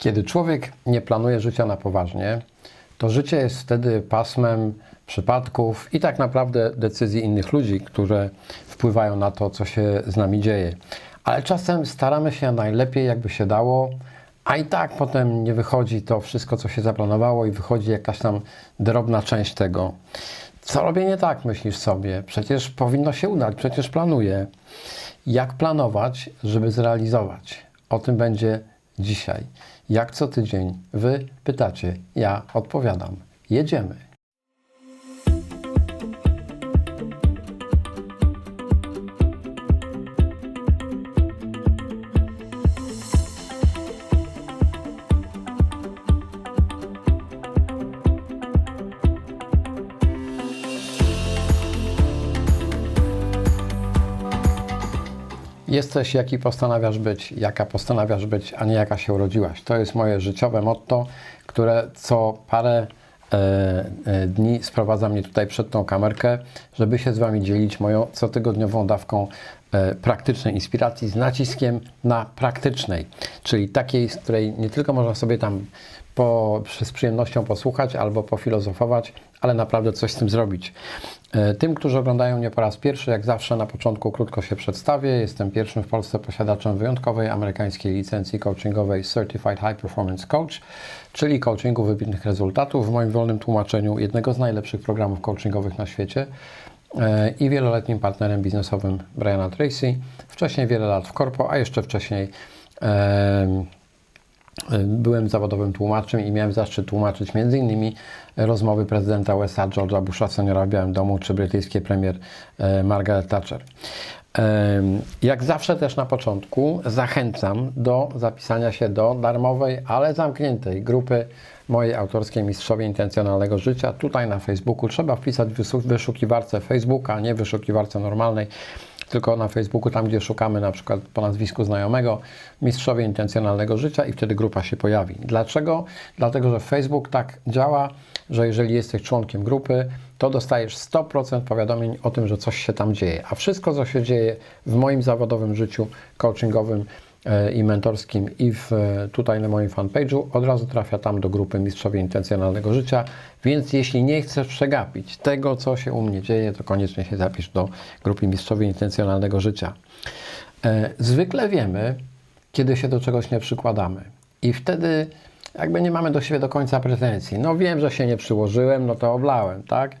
Kiedy człowiek nie planuje życia na poważnie, to życie jest wtedy pasmem przypadków i tak naprawdę decyzji innych ludzi, które wpływają na to, co się z nami dzieje. Ale czasem staramy się najlepiej, jakby się dało, a i tak potem nie wychodzi to wszystko, co się zaplanowało, i wychodzi jakaś tam drobna część tego. Co robię nie tak, myślisz sobie? Przecież powinno się udać, przecież planuję. Jak planować, żeby zrealizować? O tym będzie dzisiaj. Jak co tydzień wy pytacie, ja odpowiadam. Jedziemy. Jesteś, jaki postanawiasz być, jaka postanawiasz być, a nie jaka się urodziłaś. To jest moje życiowe motto, które co parę e, e, dni sprowadza mnie tutaj przed tą kamerkę, żeby się z Wami dzielić moją cotygodniową dawką e, praktycznej inspiracji z naciskiem na praktycznej, czyli takiej, z której nie tylko można sobie tam po, z przyjemnością posłuchać albo pofilozofować, ale naprawdę coś z tym zrobić. E, Tym, którzy oglądają mnie po raz pierwszy, jak zawsze na początku krótko się przedstawię. Jestem pierwszym w Polsce posiadaczem wyjątkowej amerykańskiej licencji coachingowej Certified High Performance Coach, czyli coachingu wybitnych rezultatów, w moim wolnym tłumaczeniu jednego z najlepszych programów coachingowych na świecie e, i wieloletnim partnerem biznesowym Briana Tracy. Wcześniej wiele lat w korpo, a jeszcze wcześniej Byłem zawodowym tłumaczem i miałem zaszczyt tłumaczyć m.in. rozmowy prezydenta USA George'a Busha seniora w Białym Domu czy brytyjskiej premier e, Margaret Thatcher. Em, Jak zawsze też na początku zachęcam do zapisania się do darmowej, ale zamkniętej grupy mojej autorskiej Mistrzowie Intencjonalnego Życia. Tutaj na Facebooku trzeba wpisać w wyszukiwarce Facebooka, nie wyszukiwarce normalnej, tylko na Facebooku, tam gdzie szukamy na przykład po nazwisku znajomego Mistrzowie Intencjonalnego Życia i wtedy grupa się pojawi. Dlaczego? Dlatego, że Facebook tak działa, że jeżeli jesteś członkiem grupy, to dostajesz 100% powiadomień o tym, że coś się tam dzieje. A wszystko, co się dzieje w moim zawodowym życiu coachingowym i mentorskim i w, e, tutaj na moim fanpage'u, od razu trafia tam do grupy Mistrzowie Intencjonalnego Życia. Więc jeśli nie chcesz przegapić tego, co się u mnie dzieje, to koniecznie się zapisz do grupy Mistrzowie Intencjonalnego Życia. E, Zwykle wiemy, kiedy się do czegoś nie przykładamy. I wtedy jakby nie mamy do siebie do końca pretensji. No wiem, że się nie przyłożyłem, no to oblałem, tak?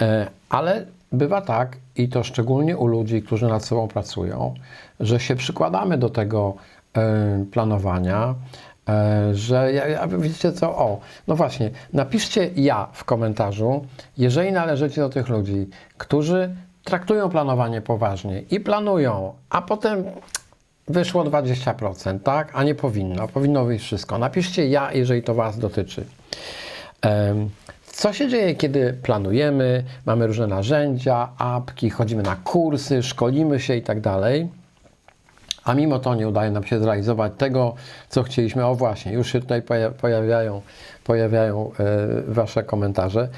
E, Ale bywa tak, i to szczególnie u ludzi, którzy nad sobą pracują, że się przykładamy do tego e, planowania, e, że ja, ja, wiecie co, o, no właśnie, napiszcie ja w komentarzu, jeżeli należycie do tych ludzi, którzy traktują planowanie poważnie i planują, a potem wyszło 20%, tak? A nie powinno. Powinno wyjść wszystko. Napiszcie ja, jeżeli to Was dotyczy. Em, Co się dzieje, kiedy planujemy, mamy różne narzędzia, apki, chodzimy na kursy, szkolimy się i tak dalej, a mimo to nie udaje nam się zrealizować tego, co chcieliśmy. O właśnie, już się tutaj poja- pojawiają, pojawiają e, Wasze komentarze.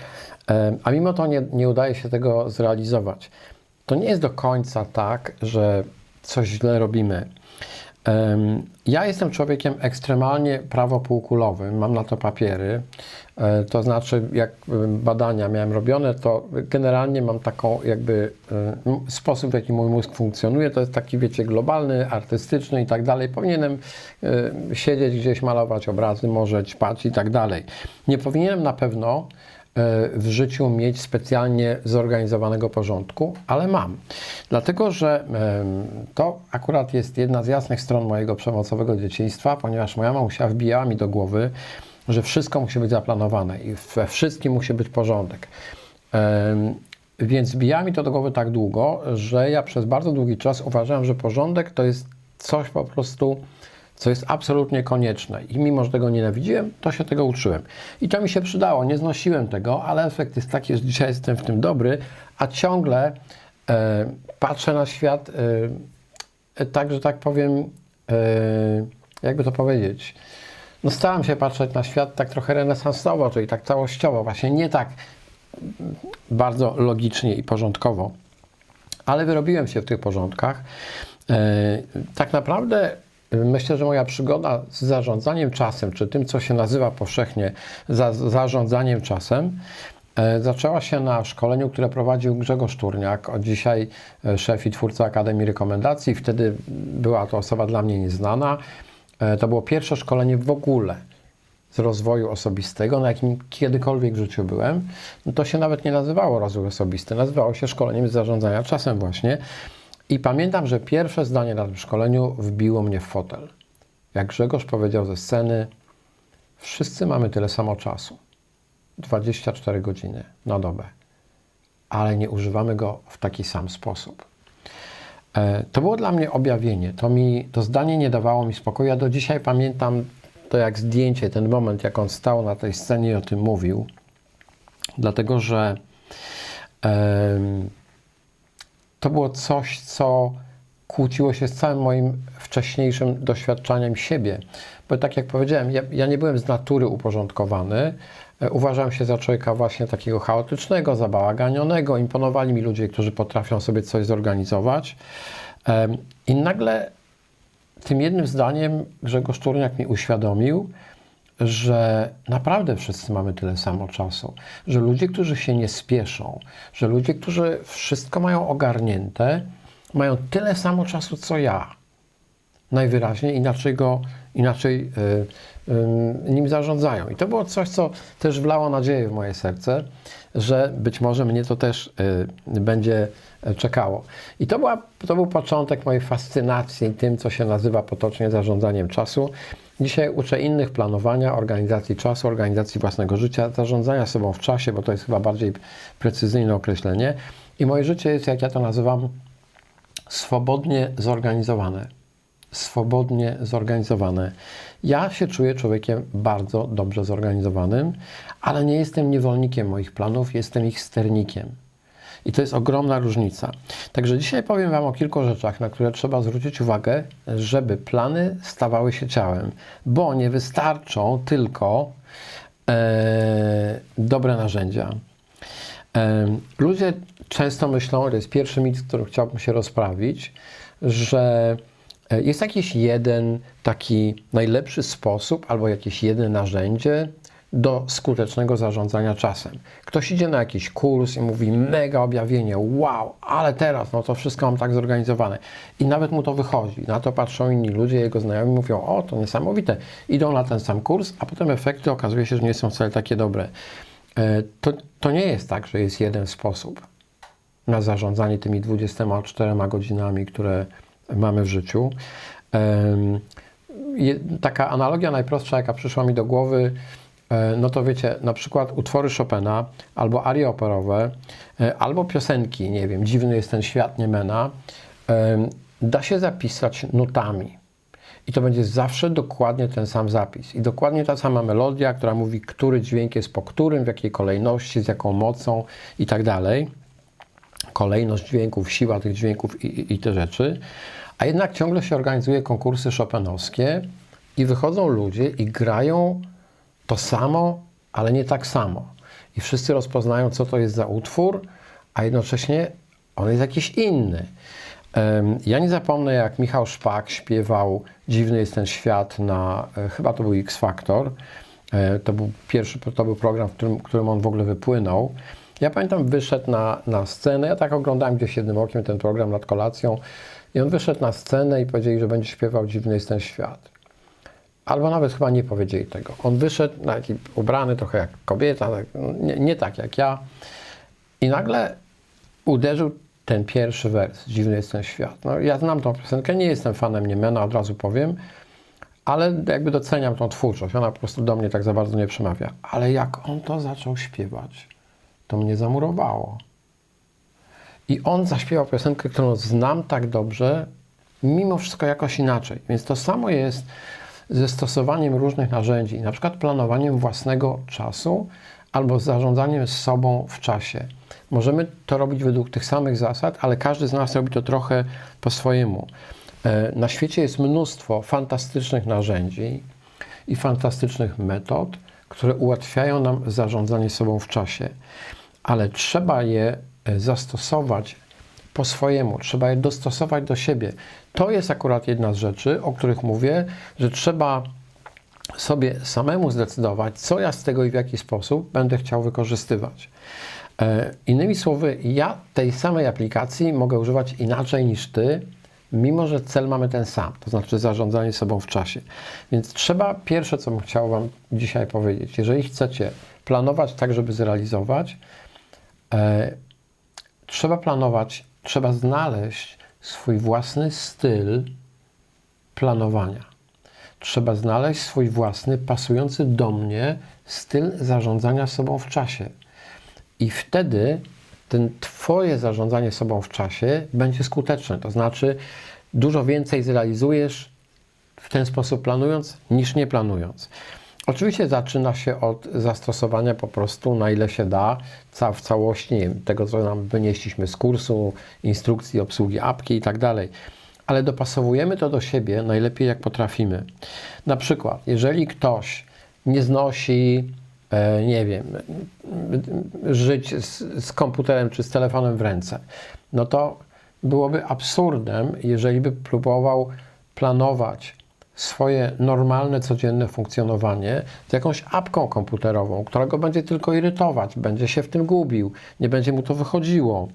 E, a mimo to nie, nie udaje się tego zrealizować. To nie jest do końca tak, że coś źle robimy. Ja jestem człowiekiem ekstremalnie prawopółkulowym, mam na to papiery. E, To znaczy, jak badania miałem robione, to generalnie mam taką jakby sposób, w jaki mój mózg funkcjonuje, to jest taki, wiecie, globalny, artystyczny i tak dalej. Powinienem siedzieć gdzieś, malować obrazy, może ćpać i tak dalej. Nie powinienem na pewno w życiu mieć specjalnie zorganizowanego porządku, ale mam. Dlatego, że to akurat jest jedna z jasnych stron mojego przemocowego dzieciństwa, ponieważ moja mamusia wbijała mi do głowy, że wszystko musi być zaplanowane i we wszystkim musi być porządek. Więc wbijała mi to do głowy tak długo, że ja przez bardzo długi czas uważałem, że porządek to jest coś po prostu, co jest absolutnie konieczne. I mimo, że tego nienawidziłem, to się tego uczyłem. I to mi się przydało, nie znosiłem tego, ale efekt jest taki, że dzisiaj jestem w tym dobry, a ciągle e, patrzę na świat e, tak, że tak powiem, e, jakby to powiedzieć, no staram się patrzeć na świat tak trochę renesansowo, czyli tak całościowo, właśnie nie tak bardzo logicznie i porządkowo, ale wyrobiłem się w tych porządkach. E, tak naprawdę myślę, że moja przygoda z zarządzaniem czasem, czy tym, co się nazywa powszechnie za, zarządzaniem czasem, e, zaczęła się na szkoleniu, które prowadził Grzegorz Turniak, od dzisiaj e, szef i twórca Akademii Rekomendacji. Wtedy była to osoba dla mnie nieznana. E, to było pierwsze szkolenie w ogóle z rozwoju osobistego, na jakim kiedykolwiek w życiu byłem. No to się nawet nie nazywało rozwój osobisty, nazywało się szkoleniem z zarządzania czasem właśnie. I pamiętam, że pierwsze zdanie na tym szkoleniu wbiło mnie w fotel. Jak Grzegorz powiedział ze sceny, wszyscy mamy tyle samo czasu. 24 godziny na dobę. Ale nie używamy go w taki sam sposób. E, to było dla mnie objawienie. To, mi, to zdanie nie dawało mi spokoju. Ja do dzisiaj pamiętam to jak zdjęcie, ten moment, jak on stał na tej scenie i o tym mówił. Dlatego, że to było coś, co kłóciło się z całym moim wcześniejszym doświadczaniem siebie. Bo tak jak powiedziałem, ja, ja nie byłem z natury uporządkowany. E, uważałem się za człowieka właśnie takiego chaotycznego, zabałaganionego. Imponowali mi ludzie, którzy potrafią sobie coś zorganizować. I nagle tym jednym zdaniem Grzegorz Turniak mi uświadomił, że naprawdę wszyscy mamy tyle samo czasu, że ludzie, którzy się nie spieszą, że ludzie, którzy wszystko mają ogarnięte, mają tyle samo czasu co ja. Najwyraźniej inaczej go, inaczej y, y, nim zarządzają. I to było coś, co też wlało nadzieję w moje serce, że być może mnie to też y, będzie czekało. I to, była, to był początek mojej fascynacji tym, co się nazywa potocznie zarządzaniem czasu. Dzisiaj uczę innych planowania, organizacji czasu, organizacji własnego życia, zarządzania sobą w czasie, bo to jest chyba bardziej precyzyjne określenie. I moje życie jest, jak ja to nazywam, swobodnie zorganizowane. Swobodnie zorganizowane. Ja się czuję człowiekiem bardzo dobrze zorganizowanym, ale nie jestem niewolnikiem moich planów, jestem ich sternikiem. I to jest ogromna różnica. Także dzisiaj powiem Wam o kilku rzeczach, na które trzeba zwrócić uwagę, żeby plany stawały się ciałem, bo nie wystarczą tylko e, dobre narzędzia. E, ludzie często myślą, to jest pierwszy mit, który chciałbym się rozprawić, że e, jest jakiś jeden taki najlepszy sposób albo jakieś jedno narzędzie, do skutecznego zarządzania czasem. Ktoś idzie na jakiś kurs i mówi mega objawienie, wow, ale teraz no to wszystko mam tak zorganizowane. I nawet mu to wychodzi. Na to patrzą inni ludzie, jego znajomi mówią, o to niesamowite. Idą na ten sam kurs, a potem efekty okazuje się, że nie są wcale takie dobre. E, to, to nie jest tak, że jest jeden sposób na zarządzanie tymi 24 godzinami, które mamy w życiu. Taka analogia najprostsza, jaka przyszła mi do głowy, no to wiecie, na przykład utwory Chopina, albo arie operowe, e, albo piosenki, nie wiem, Dziwny jest ten świat Niemena, e, da się zapisać nutami. I to będzie zawsze dokładnie ten sam zapis. I dokładnie ta sama melodia, która mówi, który dźwięk jest po którym, w jakiej kolejności, z jaką mocą i tak dalej. Kolejność dźwięków, siła tych dźwięków i, i, i te rzeczy. A jednak ciągle się organizuje konkursy chopinowskie i wychodzą ludzie i grają to samo, ale nie tak samo. I wszyscy rozpoznają, co to jest za utwór, a jednocześnie on jest jakiś inny. Ja nie zapomnę, jak Michał Szpak śpiewał Dziwny jest ten świat na, e, chyba to był X Factor. E, to był pierwszy, to był program, w którym, którym on w ogóle wypłynął. Ja pamiętam, wyszedł na, na scenę, ja tak oglądałem gdzieś jednym okiem ten program nad kolacją i on wyszedł na scenę i powiedzieli, że będzie śpiewał Dziwny jest ten świat. Albo nawet chyba nie powiedzieli tego. On wyszedł, taki ubrany trochę jak kobieta, tak, nie, nie tak jak ja. I nagle uderzył ten pierwszy wers. Dziwny jest ten świat. No, ja znam tą piosenkę, nie jestem fanem Niemena, od razu powiem, ale jakby doceniam tą twórczość. Ona po prostu do mnie tak za bardzo nie przemawia. Ale jak on to zaczął śpiewać, to mnie zamurowało. I on zaśpiewał piosenkę, którą znam tak dobrze, mimo wszystko jakoś inaczej. Więc to samo jest ze stosowaniem różnych narzędzi, na przykład planowaniem własnego czasu albo zarządzaniem sobą w czasie. Możemy to robić według tych samych zasad, ale każdy z nas robi to trochę po swojemu. E, na świecie jest mnóstwo fantastycznych narzędzi i fantastycznych metod, które ułatwiają nam zarządzanie sobą w czasie, ale trzeba je e, zastosować po swojemu, trzeba je dostosować do siebie. To jest akurat jedna z rzeczy, o których mówię, że trzeba sobie samemu zdecydować, co ja z tego i w jaki sposób będę chciał wykorzystywać. E, innymi słowy, ja tej samej aplikacji mogę używać inaczej niż ty, mimo że cel mamy ten sam, to znaczy zarządzanie sobą w czasie. Więc trzeba, pierwsze co bym chciał Wam dzisiaj powiedzieć, jeżeli chcecie planować tak, żeby zrealizować, e, trzeba planować, trzeba znaleźć swój własny styl planowania. Trzeba znaleźć swój własny, pasujący do mnie styl zarządzania sobą w czasie. I wtedy ten Twoje zarządzanie sobą w czasie będzie skuteczne. To znaczy, dużo więcej zrealizujesz w ten sposób planując, niż nie planując. Oczywiście zaczyna się od zastosowania po prostu na ile się da ca w całości tego, co nam wynieśliśmy z kursu, instrukcji obsługi apki i tak dalej. Ale dopasowujemy to do siebie najlepiej jak potrafimy. Na przykład, jeżeli ktoś nie znosi E, nie wiem, żyć z, z komputerem czy z telefonem w ręce, no to byłoby absurdem, jeżeli by próbował planować swoje normalne, codzienne funkcjonowanie z jakąś apką komputerową, która go będzie tylko irytować, będzie się w tym gubił, nie będzie mu to wychodziło.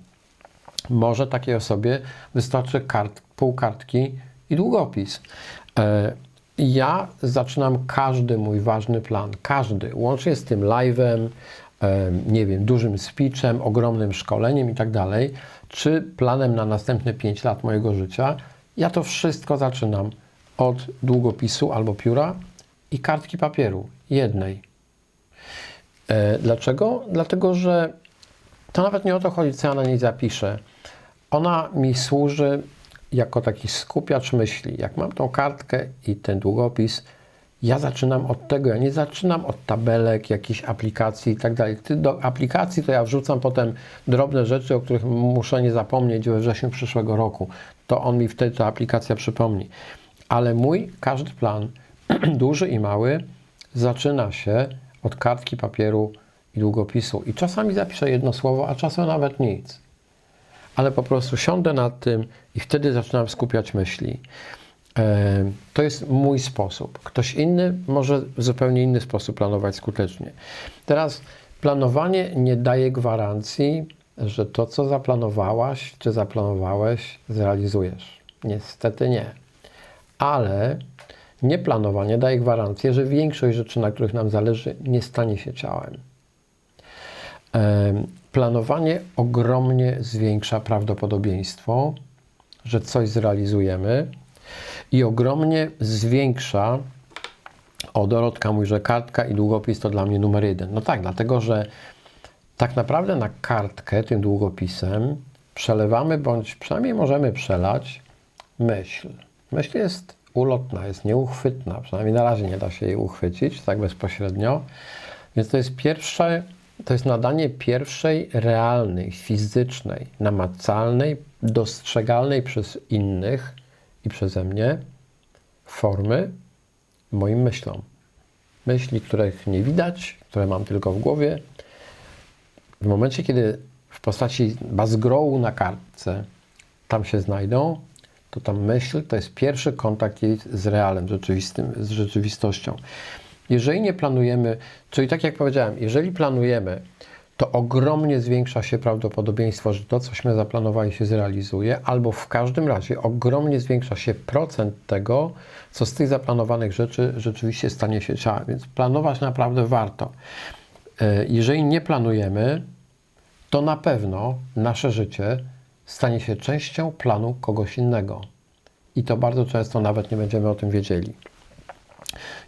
Może takiej osobie wystarczy kart, pół kartki i długopis. E, ja zaczynam każdy mój ważny plan, każdy, łącznie z tym live'em, nie wiem, dużym speechem, ogromnym szkoleniem i tak dalej, czy planem na następne 5 lat mojego życia, ja to wszystko zaczynam od długopisu albo pióra i kartki papieru, jednej. E, dlaczego? Dlatego, że to nawet nie o to chodzi, co ja na niej zapiszę. Ona mi służy jako taki skupiacz myśli. Jak mam tą kartkę i ten długopis, ja zaczynam od tego, ja nie zaczynam od tabelek, jakichś aplikacji i tak dalej. Do aplikacji to ja wrzucam potem drobne rzeczy, o których muszę nie zapomnieć we wrześniu przyszłego roku. To on mi wtedy ta aplikacja przypomni. Ale mój każdy plan, duży i mały, zaczyna się od kartki papieru i długopisu. I czasami zapiszę jedno słowo, a czasem nawet nic ale po prostu siądę nad tym i wtedy zaczynam skupiać myśli. E, to jest mój sposób. Ktoś inny może w zupełnie inny sposób planować skutecznie. Teraz planowanie nie daje gwarancji, że to, co zaplanowałaś czy zaplanowałeś, zrealizujesz. Niestety nie. Ale nieplanowanie daje gwarancję, że większość rzeczy, na których nam zależy, nie stanie się ciałem. Planowanie ogromnie zwiększa prawdopodobieństwo, że coś zrealizujemy i ogromnie zwiększa. O, Dorotka mówi, że kartka i długopis to dla mnie numer jeden. No tak, dlatego że tak naprawdę na kartkę tym długopisem przelewamy, bądź przynajmniej możemy przelać myśl. Myśl jest ulotna, jest nieuchwytna, przynajmniej na razie nie da się jej uchwycić tak bezpośrednio. Więc to jest pierwsze to jest nadanie pierwszej realnej, fizycznej, namacalnej, dostrzegalnej przez innych i przeze mnie formy moim myślom. Myśli, których nie widać, które mam tylko w głowie. W momencie, kiedy w postaci bazgrołu na kartce tam się znajdą, to ta myśl to jest pierwszy kontakt jej z realem rzeczywistym, z rzeczywistością. Jeżeli nie planujemy, czyli tak jak powiedziałem, jeżeli planujemy, to ogromnie zwiększa się prawdopodobieństwo, że to, cośmy zaplanowali, się zrealizuje, albo w każdym razie ogromnie zwiększa się procent tego, co z tych zaplanowanych rzeczy rzeczywiście stanie się ciałem. Więc planować naprawdę warto. E, jeżeli nie planujemy, to na pewno nasze życie stanie się częścią planu kogoś innego. I to bardzo często nawet nie będziemy o tym wiedzieli.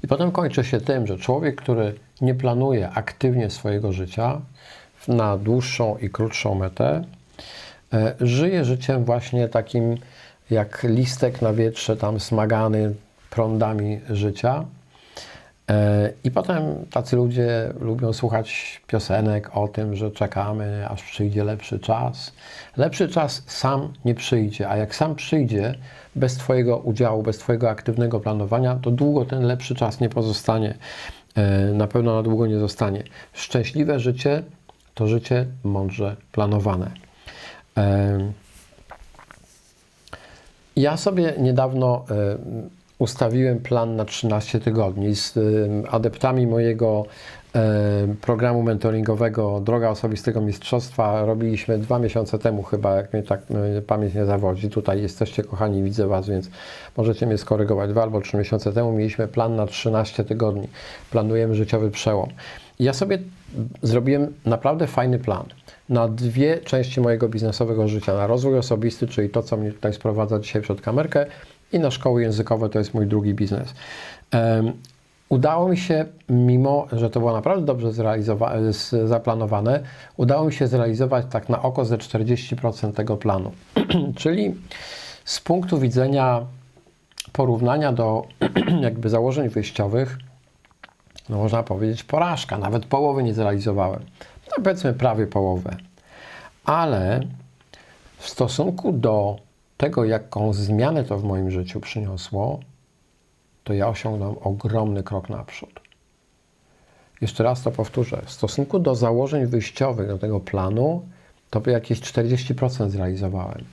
I potem kończy się tym, że człowiek, który nie planuje aktywnie swojego życia na dłuższą i krótszą metę, e, żyje życiem właśnie takim jak listek na wietrze, tam smagany prądami życia. E, I potem tacy ludzie lubią słuchać piosenek o tym, że czekamy, aż przyjdzie lepszy czas. Lepszy czas sam nie przyjdzie, a jak sam przyjdzie, bez Twojego udziału, bez Twojego aktywnego planowania, to długo ten lepszy czas nie pozostanie. E, na pewno na długo nie zostanie. Szczęśliwe życie to życie mądrze planowane. E, Ja sobie niedawno ustawiłem plan na 13 tygodni z adeptami mojego programu mentoringowego Droga Osobistego Mistrzostwa. Robiliśmy dwa miesiące temu chyba, jak mnie tak pamięć nie zawodzi. Tutaj jesteście kochani, widzę Was, więc możecie mnie skorygować. Dwa albo trzy miesiące temu mieliśmy plan na 13 tygodni. Planujemy życiowy przełom. Ja sobie zrobiłem naprawdę fajny plan na dwie części mojego biznesowego życia. Na rozwój osobisty, czyli to, co mnie tutaj sprowadza dzisiaj przed kamerkę i na szkoły językowe, to jest mój drugi biznes. Udało mi się, mimo że to było naprawdę dobrze zaplanowane, udało mi się zrealizować tak na oko ze 40% tego planu. czyli z punktu widzenia porównania do jakby założeń wyjściowych, no można powiedzieć porażka, nawet połowy nie zrealizowałem. No powiedzmy prawie połowę. Ale w stosunku do tego, jaką zmianę to w moim życiu przyniosło, to ja osiągnąłem ogromny krok naprzód. Jeszcze raz to powtórzę. W stosunku do założeń wyjściowych, do tego planu, to jakieś 40% zrealizowałem.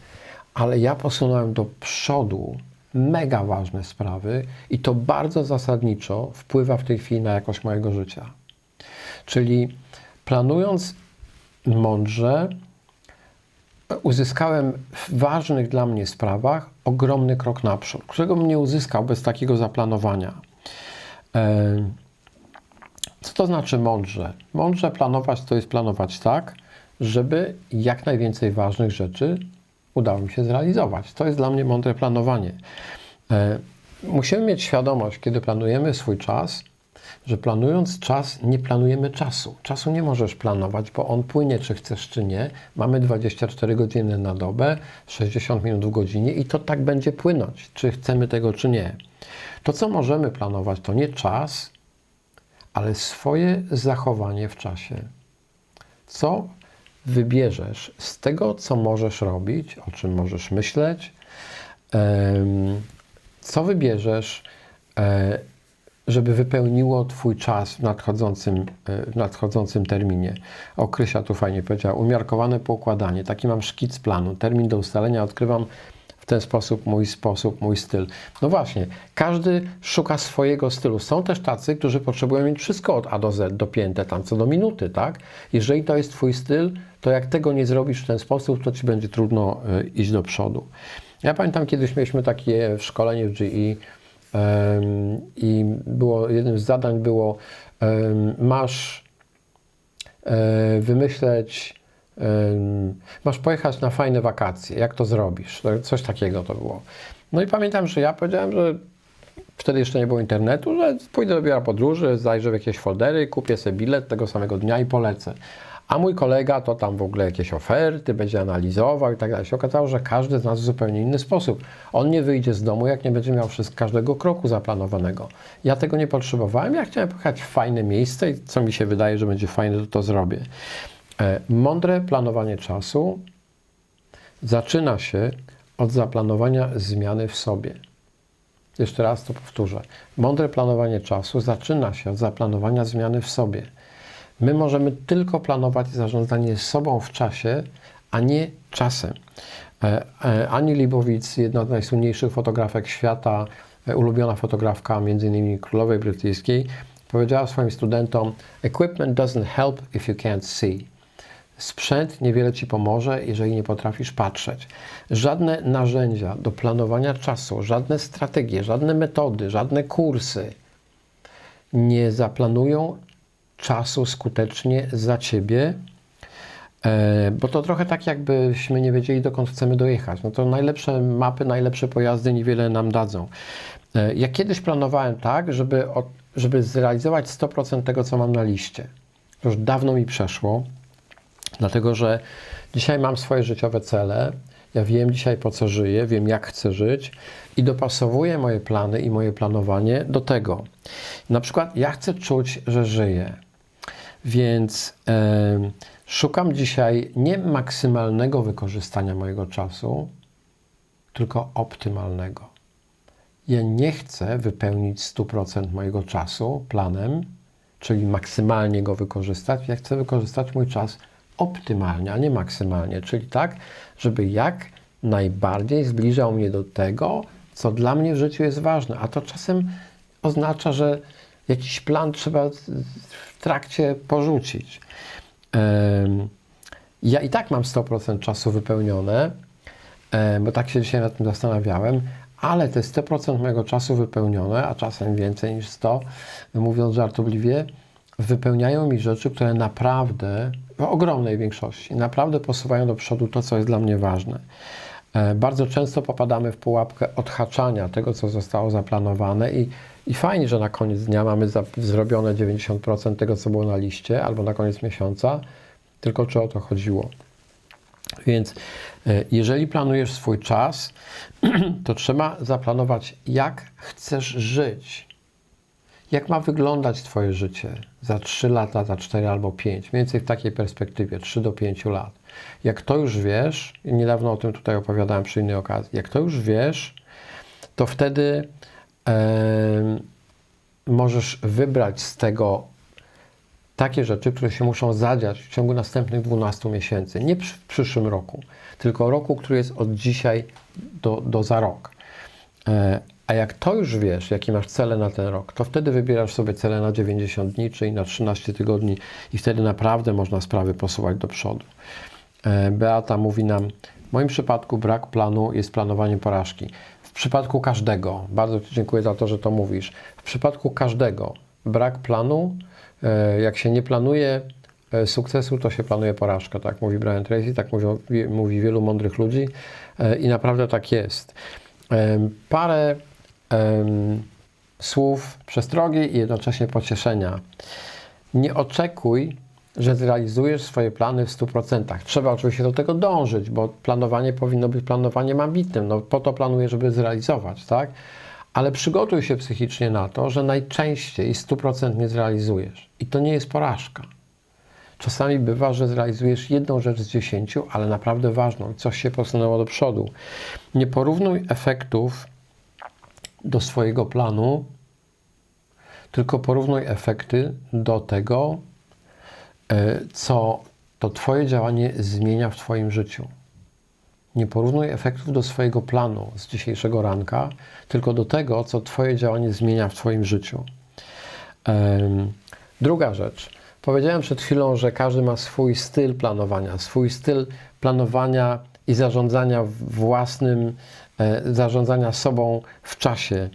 Ale ja posunąłem do przodu mega ważne sprawy i to bardzo zasadniczo wpływa w tej chwili na jakość mojego życia. Czyli planując mądrze, uzyskałem w ważnych dla mnie sprawach ogromny krok naprzód, którego bym nie uzyskał bez takiego zaplanowania. Co to znaczy mądrze? Mądrze planować to jest planować tak, żeby jak najwięcej ważnych rzeczy udało mi się zrealizować. To jest dla mnie mądre planowanie. E, musimy mieć świadomość, kiedy planujemy swój czas, że planując czas, nie planujemy czasu. Czasu nie możesz planować, bo on płynie, czy chcesz, czy nie. Mamy 24 godziny na dobę, 60 minut w godzinie i to tak będzie płynąć, czy chcemy tego, czy nie. To, co możemy planować, to nie czas, ale swoje zachowanie w czasie. Co wybierzesz z tego, co możesz robić, o czym możesz myśleć, co wybierzesz, e, żeby wypełniło Twój czas w nadchodzącym, e, w nadchodzącym terminie. O, tu fajnie powiedziała, umiarkowane poukładanie. Taki mam szkic planu, termin do ustalenia, odkrywam w ten sposób mój sposób, mój styl. No właśnie, każdy szuka swojego stylu. Są też tacy, którzy potrzebują mieć wszystko od A do Z dopięte, tam co do minuty, tak? Jeżeli to jest Twój styl, to jak tego nie zrobisz w ten sposób, to Ci będzie trudno y, iść do przodu. Ja pamiętam, kiedyś mieliśmy takie szkolenie w GE, i było, jednym z zadań było, masz e, wymyśleć, masz pojechać na fajne wakacje, jak to zrobisz? Coś takiego to było. No i pamiętam, że ja powiedziałem, że wtedy jeszcze nie było internetu, że pójdę do biura podróży, zajrzę w jakieś foldery, kupię sobie bilet tego samego dnia i polecę. A mój kolega to tam w ogóle jakieś oferty, będzie analizował i tak dalej. Się okazało, że każdy z nas w zupełnie inny sposób. On nie wyjdzie z domu, jak nie będzie miał wszystko, każdego kroku zaplanowanego. Ja tego nie potrzebowałem. Ja chciałem pojechać w fajne miejsce i co mi się wydaje, że będzie fajne, to to zrobię. E, mądre planowanie czasu zaczyna się od zaplanowania zmiany w sobie. Jeszcze raz to powtórzę. Mądre planowanie czasu zaczyna się od zaplanowania zmiany w sobie. My możemy tylko planować zarządzanie sobą w czasie, a nie czasem. E, e, Ani Libowic, jedna z najsłynniejszych fotografek świata, e, ulubiona fotografka m.in. królowej brytyjskiej, powiedziała swoim studentom: Equipment doesn't help if you can't see. Sprzęt niewiele ci pomoże, jeżeli nie potrafisz patrzeć. Żadne narzędzia do planowania czasu, żadne strategie, żadne metody, żadne kursy nie zaplanują czasu skutecznie za ciebie, e, bo to trochę tak, jakbyśmy nie wiedzieli, dokąd chcemy dojechać. No to najlepsze mapy, najlepsze pojazdy niewiele nam dadzą. E, ja kiedyś planowałem tak, żeby, żeby zrealizować 100% tego, co mam na liście. To już dawno mi przeszło, dlatego że dzisiaj mam swoje życiowe cele. Ja wiem dzisiaj po co żyję, wiem jak chcę żyć i dopasowuję moje plany i moje planowanie do tego. Na przykład ja chcę czuć, że żyję. Więc e, szukam dzisiaj nie maksymalnego wykorzystania mojego czasu, tylko optymalnego. Ja nie chcę wypełnić 100% mojego czasu planem, czyli maksymalnie go wykorzystać. Ja chcę wykorzystać mój czas optymalnie, a nie maksymalnie, czyli tak, żeby jak najbardziej zbliżał mnie do tego, co dla mnie w życiu jest ważne. A to czasem oznacza, że jakiś plan trzeba w trakcie porzucić. Ja i tak mam 100% czasu wypełnione, bo tak się dzisiaj nad tym zastanawiałem, ale te 100% mojego czasu wypełnione, a czasem więcej niż 100, mówiąc żartobliwie, wypełniają mi rzeczy, które naprawdę, w ogromnej większości, naprawdę posuwają do przodu to, co jest dla mnie ważne. E, bardzo często popadamy w pułapkę odhaczania tego, co zostało zaplanowane i, i fajnie, że na koniec dnia mamy za, zrobione 90% tego, co było na liście, albo na koniec miesiąca, tylko czy o to chodziło. Więc e, jeżeli planujesz swój czas, to trzeba zaplanować, jak chcesz żyć. Jak ma wyglądać Twoje życie za 3 lata, za 4 albo 5, mniej więcej w takiej perspektywie 3 do 5 lat. Jak to już wiesz, niedawno o tym tutaj opowiadałem przy innej okazji, jak to już wiesz, to wtedy e, możesz wybrać z tego takie rzeczy, które się muszą zadziać w ciągu następnych 12 miesięcy. Nie w przyszłym roku, tylko roku, który jest od dzisiaj do, do za rok. E, a jak to już wiesz, jakie masz cele na ten rok, to wtedy wybierasz sobie cele na 90 dni, czyli na 13 tygodni i wtedy naprawdę można sprawy posuwać do przodu. E, Beata mówi nam, w moim przypadku brak planu jest planowanie porażki. W przypadku każdego, bardzo Ci dziękuję za to, że to mówisz, w przypadku każdego brak planu, e, jak się nie planuje e, sukcesu, to się planuje porażkę, tak mówi Brian Tracy, tak mówi, mówi wielu mądrych ludzi i naprawdę tak jest. Parę słów przestrogi i jednocześnie pocieszenia. Nie oczekuj, że zrealizujesz swoje plany w 100%. Trzeba oczywiście do tego dążyć, bo planowanie powinno być planowaniem ambitnym. No, po to planuję, żeby zrealizować, tak? Ale przygotuj się psychicznie na to, że najczęściej 100% nie zrealizujesz. I to nie jest porażka. Czasami bywa, że zrealizujesz jedną rzecz z dziesięciu, ale naprawdę ważną, coś się posunęło do przodu. Nie porównuj efektów do swojego planu, tylko porównuj efekty do tego, e, co to Twoje działanie zmienia w Twoim życiu. Nie porównuj efektów do swojego planu z dzisiejszego ranka, tylko do tego, co Twoje działanie zmienia w Twoim życiu. Druga rzecz. Powiedziałem przed chwilą, że każdy ma swój styl planowania, swój styl planowania i zarządzania własnym E, zarządzania sobą w czasie.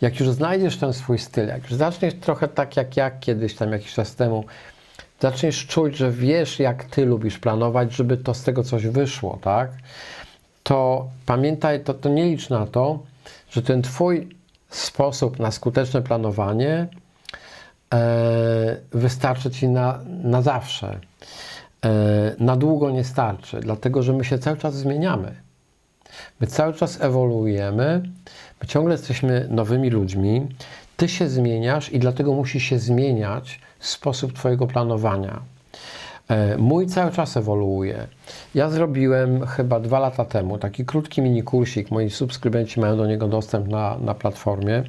Jak już znajdziesz ten swój styl, jak już zaczniesz trochę tak jak ja kiedyś tam jakiś czas temu, zaczniesz czuć, że wiesz, jak ty lubisz planować, żeby to z tego coś wyszło, tak? To pamiętaj, to, to nie licz na to, że ten twój sposób na skuteczne planowanie e, wystarczy ci na, na zawsze. E, na długo nie starczy, dlatego że my się cały czas zmieniamy. My cały czas ewoluujemy, my ciągle jesteśmy nowymi ludźmi. Ty się zmieniasz i dlatego musi się zmieniać sposób Twojego planowania. E, mój cały czas ewoluuje. Ja zrobiłem chyba dwa lata temu taki krótki mini kursik. Moi subskrybenci mają do niego dostęp na, na platformie.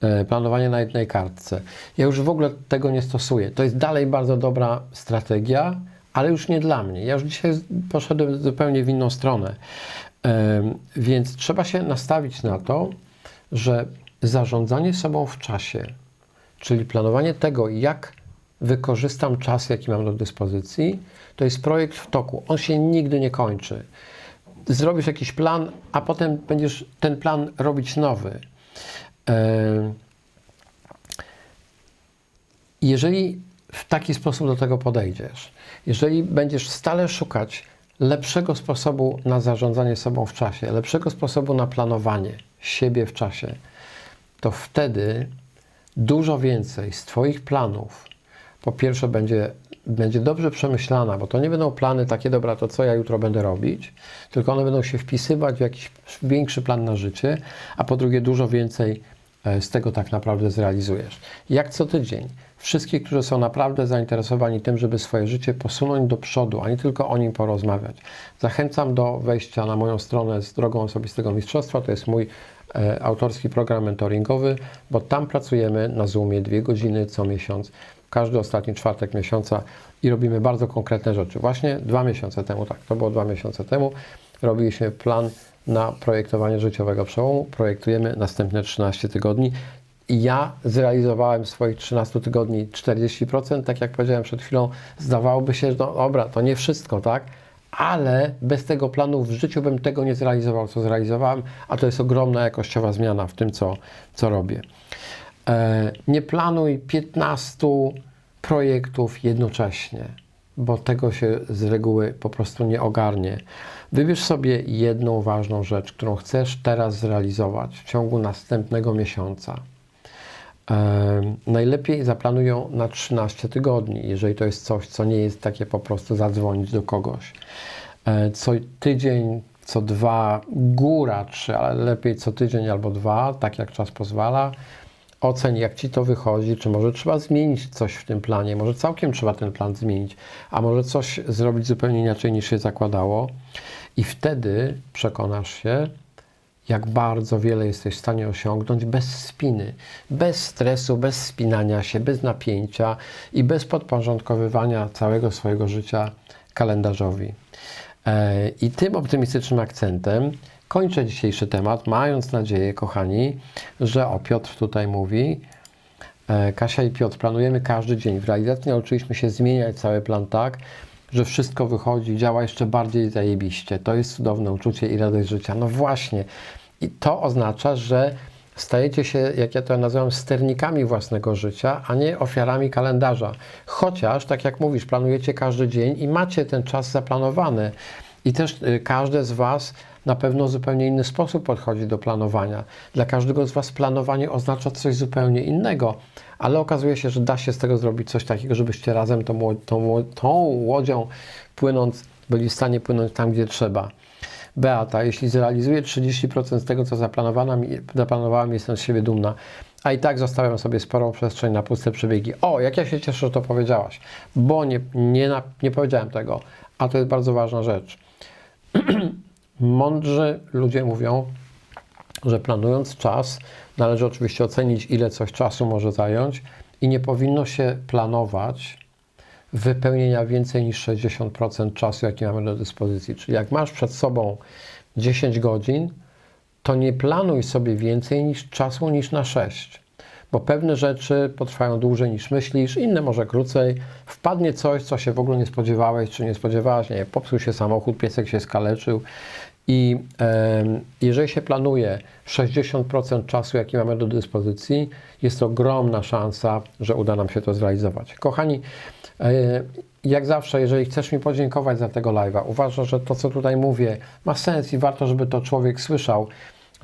E, planowanie na jednej kartce. Ja już w ogóle tego nie stosuję. To jest dalej bardzo dobra strategia, ale już nie dla mnie. Ja już dzisiaj poszedłem zupełnie w inną stronę. Więc trzeba się nastawić na to, że zarządzanie sobą w czasie, czyli planowanie tego, jak wykorzystam czas, jaki mam do dyspozycji, to jest projekt w toku. On się nigdy nie kończy. Zrobisz jakiś plan, a potem będziesz ten plan robić nowy. Jeżeli w taki sposób do tego podejdziesz, jeżeli będziesz stale szukać lepszego sposobu na zarządzanie sobą w czasie, lepszego sposobu na planowanie siebie w czasie, to wtedy dużo więcej z Twoich planów po pierwsze będzie, będzie dobrze przemyślana, bo to nie będą plany takie, dobra, to co ja jutro będę robić, tylko one będą się wpisywać w jakiś większy plan na życie, a po drugie dużo więcej e, z tego tak naprawdę zrealizujesz. Jak co tydzień wszystkich, którzy są naprawdę zainteresowani tym, żeby swoje życie posunąć do przodu, a nie tylko o nim porozmawiać. Zachęcam do wejścia na moją stronę z drogą osobistego mistrzostwa. To jest mój e, autorski program mentoringowy, bo tam pracujemy na Zoomie dwie godziny co miesiąc, każdy ostatni czwartek miesiąca i robimy bardzo konkretne rzeczy. Właśnie dwa miesiące temu, tak, to było dwa miesiące temu, robiliśmy plan na projektowanie życiowego przełomu. Projektujemy następne 13 tygodni. Ja zrealizowałem swoich 13 tygodni 40%, tak jak powiedziałem przed chwilą, zdawałoby się, że no dobra, to nie wszystko, tak? Ale bez tego planu w życiu bym tego nie zrealizował, co zrealizowałem, a to jest ogromna jakościowa zmiana w tym, co, co robię. E, nie planuj 15 projektów jednocześnie, bo tego się z reguły po prostu nie ogarnie. Wybierz sobie jedną ważną rzecz, którą chcesz teraz zrealizować w ciągu następnego miesiąca. E, najlepiej zaplanuj ją na 13 tygodni, jeżeli to jest coś, co nie jest takie po prostu zadzwonić do kogoś. E, co tydzień, co dwa, góra trzy, ale lepiej co tydzień albo dwa, tak jak czas pozwala. Oceń, jak ci to wychodzi, czy może trzeba zmienić coś w tym planie, może całkiem trzeba ten plan zmienić, a może coś zrobić zupełnie inaczej niż się zakładało. I wtedy przekonasz się, jak bardzo wiele jesteś w stanie osiągnąć bez spiny, bez stresu, bez spinania się, bez napięcia i bez podporządkowywania całego swojego życia kalendarzowi. E, I tym optymistycznym akcentem kończę dzisiejszy temat, mając nadzieję, kochani, że o Piotr tutaj mówi. e, Kasia i Piotr, planujemy każdy dzień. W realizacji nauczyliśmy się zmieniać cały plan tak, że wszystko wychodzi, działa jeszcze bardziej zajebiście. To jest cudowne uczucie i radość życia. No właśnie. I to oznacza, że stajecie się, jak ja to nazywam, sternikami własnego życia, a nie ofiarami kalendarza. Chociaż, tak jak mówisz, planujecie każdy dzień i macie ten czas zaplanowany. I też y, każde z Was na pewno zupełnie inny sposób podchodzi do planowania. Dla każdego z Was planowanie oznacza coś zupełnie innego, ale okazuje się, że da się z tego zrobić coś takiego, żebyście razem tą, tą, tą łodzią płynąc, byli w stanie płynąć tam, gdzie trzeba. Beata, jeśli zrealizuję 30% z tego, co zaplanowałam, zaplanowałam, jestem z siebie dumna. A i tak zostawiam sobie sporą przestrzeń na puste przebiegi. O, jak ja się cieszę, że to powiedziałaś, bo nie, nie, nie powiedziałem tego, a to jest bardzo ważna rzecz. Mądrzy ludzie mówią, że planując czas, należy oczywiście ocenić, ile coś czasu może zająć i nie powinno się planować wypełnienia więcej niż 60% czasu, jaki mamy do dyspozycji. Czyli jak masz przed sobą 10 godzin, to nie planuj sobie więcej niż czasu niż na 6. Bo pewne rzeczy potrwają dłużej niż myślisz, inne może krócej. Wpadnie coś, co się w ogóle nie spodziewałeś, czy nie spodziewałaś, nie popsuł się samochód, piesek się skaleczył. I jeżeli się planuje 60% czasu, jaki mamy do dyspozycji, jest to ogromna szansa, że uda nam się to zrealizować. Kochani, e, jak zawsze, jeżeli chcesz mi podziękować za tego live'a, uważasz, że to, co tutaj mówię, ma sens i warto, żeby to człowiek słyszał,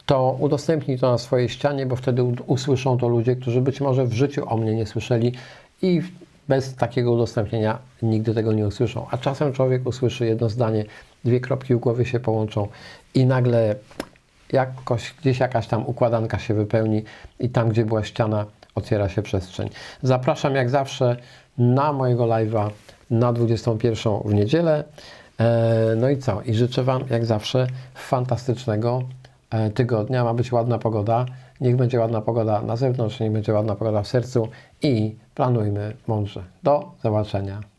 to udostępnij to na swojej ścianie, bo wtedy usłyszą to ludzie, którzy być może w życiu o mnie nie słyszeli i bez takiego udostępnienia nigdy tego nie usłyszą. A czasem człowiek usłyszy jedno zdanie, dwie kropki u głowy się połączą i nagle jakoś gdzieś jakaś tam układanka się wypełni i tam, gdzie była ściana, otwiera się przestrzeń. Zapraszam jak zawsze na mojego live'a na 21 w niedzielę. E, No i co? I życzę Wam jak zawsze fantastycznego e, tygodnia. Ma być ładna pogoda. Niech będzie ładna pogoda na zewnątrz, niech będzie ładna pogoda w sercu i planujmy mądrze. Do zobaczenia.